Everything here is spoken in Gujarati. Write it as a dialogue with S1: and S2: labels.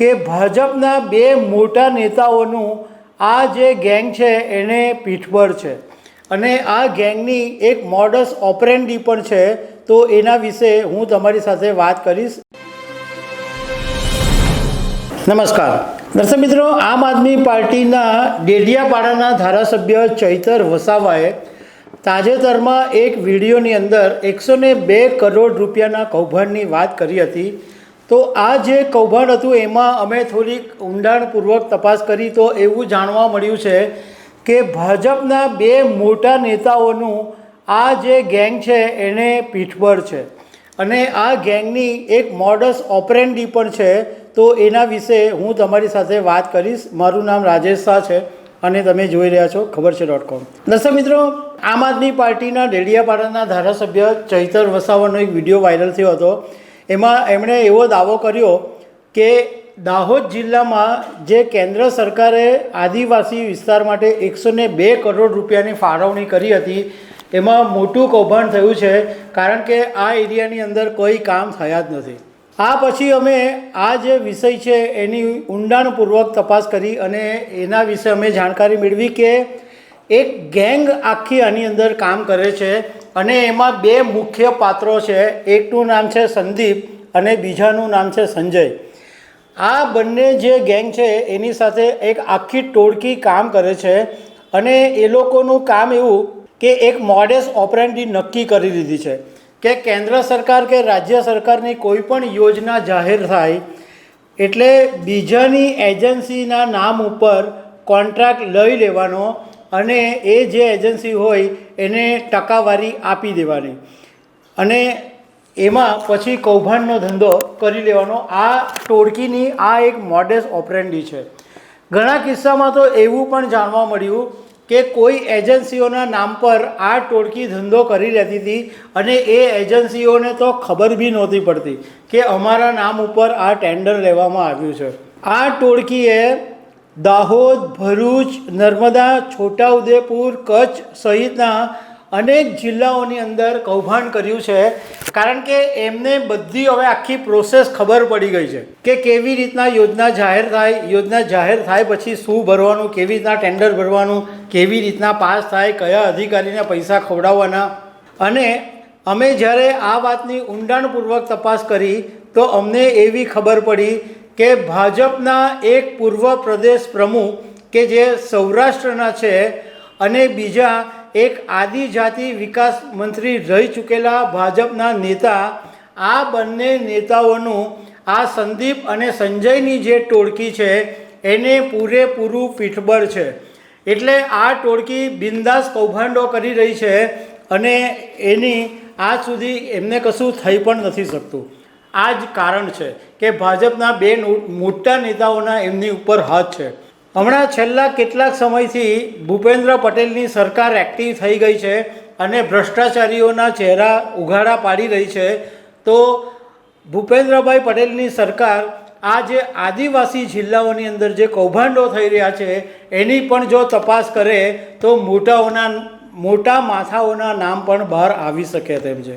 S1: કે ભાજપના બે મોટા નેતાઓનું આ જે ગેંગ છે એને પીઠબળ છે. અને આ ગેંગની એક મોડસ ઓપરેન્ડી પણ છે, તો એના વિશે હું તમારી સાથે વાત કરીશ. નમસ્કાર. દર્શક મિત્રો, આમ આદમી પાર્ટીના ડેડિયાપાડાના ધારાસભ્ય ચૈતર વસાવાએ તાજેતરમાં એક વિડીયોની અંદર એકસો બે કરોડ રૂપિયાના કૌભાંડની વાત કરી હતી. તો આ જે કૌભાંડ હતું, એમાં અમે થોડીક ઊંડાણપૂર્વક તપાસ કરી તો એવું જાણવા મળ્યું છે કે ભાજપના બે મોટા નેતાઓનું આ જે ગેંગ છે, એને પીઠબળ છે. અને આ ગેંગની એક મોડસ ઓપરેન્ડી પણ છે, તો એના વિશે હું તમારી સાથે વાત કરીશ. મારું નામ રાજેશ શાહ છે અને તમે જોઈ રહ્યા છો ખબર છે ડોટ કોમ દર્શક મિત્રો, આમ આદમી પાર્ટીના ડેડિયાપાડાના ધારાસભ્ય ચૈતર વસાવાનો એક વીડિયો વાયરલ થયો હતો. એમાં એમણે એવો દાવો કર્યો કે દાહોદ જિલ્લામાં જે કેન્દ્ર સરકારે આદિવાસી વિસ્તાર માટે એકસો ને બે કરોડ રૂપિયાની ફાળવણી કરી હતી, એમાં મોટું કૌભાંડ થયું છે, કારણ કે આ એરિયાની અંદર કોઈ કામ થયા જ નથી. આ પછી અમે આ જે વિષય છે એની ઊંડાણપૂર્વક તપાસ કરી અને એના વિશે અમે જાણકારી મેળવી કે એક ગેંગ આખી આની અંદર કામ કરે છે. અને એમાં બે મુખ્ય પાત્રો છે. એકનું નામ છે સંદીપ અને બીજાનું નામ છે સંજય. આ બંને જે ગેંગ છે, એની સાથે એક આખી ટોળકી કામ કરે છે અને એ લોકોનું કામ એવું કે એક મોડેસ ઓપરેન્ડી નક્કી કરી દીધી છે કે કેન્દ્ર સરકાર કે રાજ્ય સરકારની કોઈ પણ યોજના જાહેર થાય એટલે બીજાની એજન્સીના નામ ઉપર કોન્ટ્રાક્ટ લઈ લેવાનો અને એ જે એજન્સી હોય એને ટકાવારી આપી દેવાની. અને એમાં પછી કૌભાંડનો ધંધો કરી લેવાનો. આ ટોળકીની આ એક મોડેસ ઓપરેન્ડી છે. ઘણા કિસ્સામાં તો એવું પણ જાણવા મળ્યું કે કોઈ એજન્સીઓના નામ પર આ ટોળકી ધંધો કરી લેતી હતી અને એ એજન્સીઓને તો ખબર બી નહોતી પડતી કે અમારા નામ ઉપર આ ટેન્ડર લેવામાં આવ્યું છે. આ ટોળકીએ દાહોદ, ભરૂચ, નર્મદા, છોટાઉદેપુર, કચ્છ સહિતના અનેક જિલ્લાઓની અંદર કૌભાંડ કર્યું છે. કારણ કે એમને બધી હવે આખી પ્રોસેસ ખબર પડી ગઈ છે કે કેવી રીતના યોજના જાહેર થાય, યોજના જાહેર થાય પછી શું ભરવાનું, કેવી રીતના ટેન્ડર ભરવાનું, કેવી રીતના પાસ થાય, કયા અધિકારીને પૈસા ખવડાવવાના. અને અમે જ્યારે આ વાતની ઊંડાણપૂર્વક તપાસ કરી તો અમને એવી ખબર પડી કે ભાજપના એક પૂર્વ પ્રદેશ પ્રમુખ કે જે સૌરાષ્ટ્રના છે અને બીજા એક આદિજાતિ વિકાસ મંત્રી રહી ચૂકેલા ભાજપના નેતા, આ બંને નેતાઓનું આ સંદીપ અને સંજયની જે ટોળકી છે, એને પૂરેપૂરું પીઠબળ છે. એટલે આ ટોળકી બિંદાસ કૌભાંડો કરી રહી છે અને એની આજ સુધી એમને કશું થઈ પણ નથી શકતું. આ જ કારણ છે કે ભાજપના બે મોટા નેતાઓના એમની ઉપર હાથ છે. હમણાં છેલ્લા કેટલાક સમયથી ભૂપેન્દ્ર પટેલની સરકાર એક્ટિવ થઈ ગઈ છે અને ભ્રષ્ટાચારીઓના ચહેરા ઉઘાડા પાડી રહી છે, તો ભૂપેન્દ્રભાઈ પટેલની સરકાર આ જે આદિવાસી જિલ્લાઓની અંદર જે કૌભાંડો થઈ રહ્યા છે, એની પણ જો તપાસ કરે, તો મોટાઓના, મોટા માથાઓના નામ પણ બહાર આવી શકે તેમ છે.